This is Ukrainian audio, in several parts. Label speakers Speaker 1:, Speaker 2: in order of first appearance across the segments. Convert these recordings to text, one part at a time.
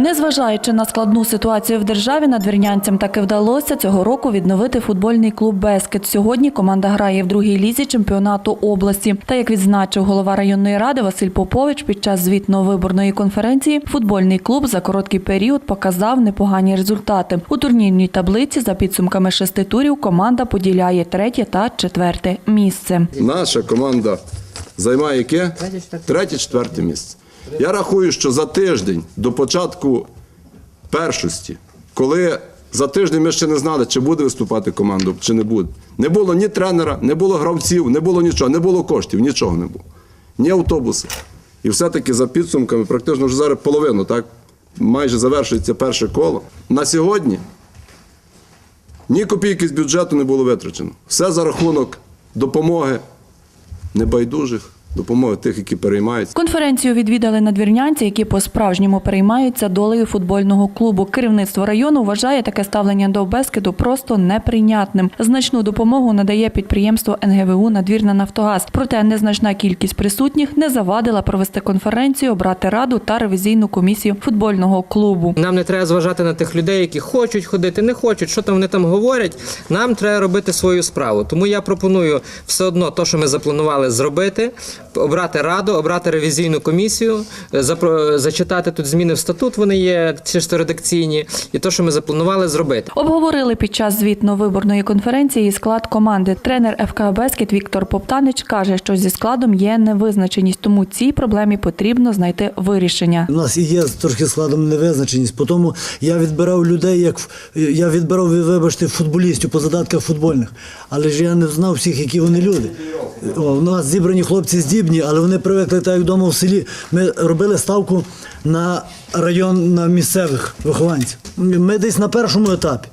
Speaker 1: Незважаючи на складну ситуацію в державі, надвірнянцям таки вдалося цього року відновити футбольний клуб Бескет. Сьогодні команда грає в другій лізі чемпіонату області. Та як відзначив голова районної ради Василь Попович під час звітно-виборної конференції, футбольний клуб за короткий період показав непогані результати. У турнірній таблиці за підсумками шести турів команда поділяє третє та четверте місце.
Speaker 2: Наша команда займає яке? Третє, четверте місце. Я рахую, що за тиждень до початку першості, коли за тиждень ми ще не знали, чи буде виступати команда, чи не буде. Не було ні тренера, не було гравців, не було нічого, не було коштів, нічого не було. Ні автобуси. І все-таки за підсумками, практично вже зараз половину, так? Майже завершується перше коло. На сьогодні ні копійки з бюджету не було витрачено. Все за рахунок допомоги небайдужих, допомоги тих, які переймаються.
Speaker 1: Конференцію відвідали надвірнянці, які по-справжньому переймаються долею футбольного клубу. Керівництво району вважає таке ставлення до Бескиду просто неприйнятним. Значну допомогу надає підприємство НГВУ Надвірна Нафтогаз. Проте незначна кількість присутніх не завадила провести конференцію, обрати раду та ревізійну комісію футбольного клубу.
Speaker 3: Нам не треба зважати на тих людей, які хочуть ходити, не хочуть, що там вони там говорять. Нам треба робити свою справу. Тому я пропоную все одно то, що ми запланували зробити, обрати раду, обрати ревізійну комісію, е, зачитати тут зміни в статут. Вони є чисто редакційні, і то, що ми запланували зробити.
Speaker 1: Обговорили під час звітно-виборної конференції склад команди. Тренер ФК Бескет Віктор Поптанич каже, що зі складом є невизначеність, тому цій проблемі потрібно знайти вирішення.
Speaker 4: У нас і є трохи складом невизначеність. По тому я відбирав людей, як в- я відбирав, вибачте, футболістів по задатках футбольних. Але ж я не знав всіх, які вони люди. У нас зібрані хлопці здібні, але вони привикли так як вдома в селі. Ми робили ставку на район на місцевих вихованців. Ми десь на першому етапі.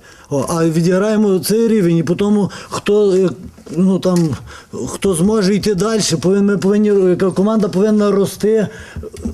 Speaker 4: А відіграємо цей рівень, і по тому, хто, е, ну, там, хто зможе йти далі, повинен, ми повинні, команда повинна рости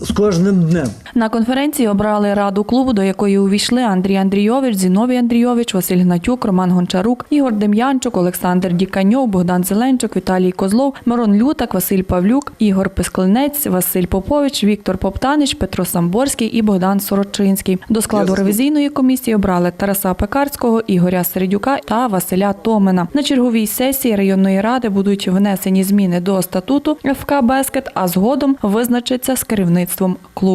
Speaker 4: з кожним днем.
Speaker 1: На конференції обрали раду клубу, до якої увійшли Андрій Андрійович, Зіновій Андрійович, Василь Гнатюк, Роман Гончарук, Ігор Дем'янчук, Олександр Діканьов, Богдан Зеленчук, Віталій Козлов, Мирон Лютак, Василь Павлюк, Ігор Писклинець, Василь Попович, Віктор Поптанич, Петро Самборський і Богдан Сорочинський. До складу ревізійної комісії обрали Тараса Пекарського, Ігоря Середюка та Василя Томина. На черговій сесії районної ради будуть внесені зміни до статуту ФК Бескет, а згодом визначиться з керівництвом клубу.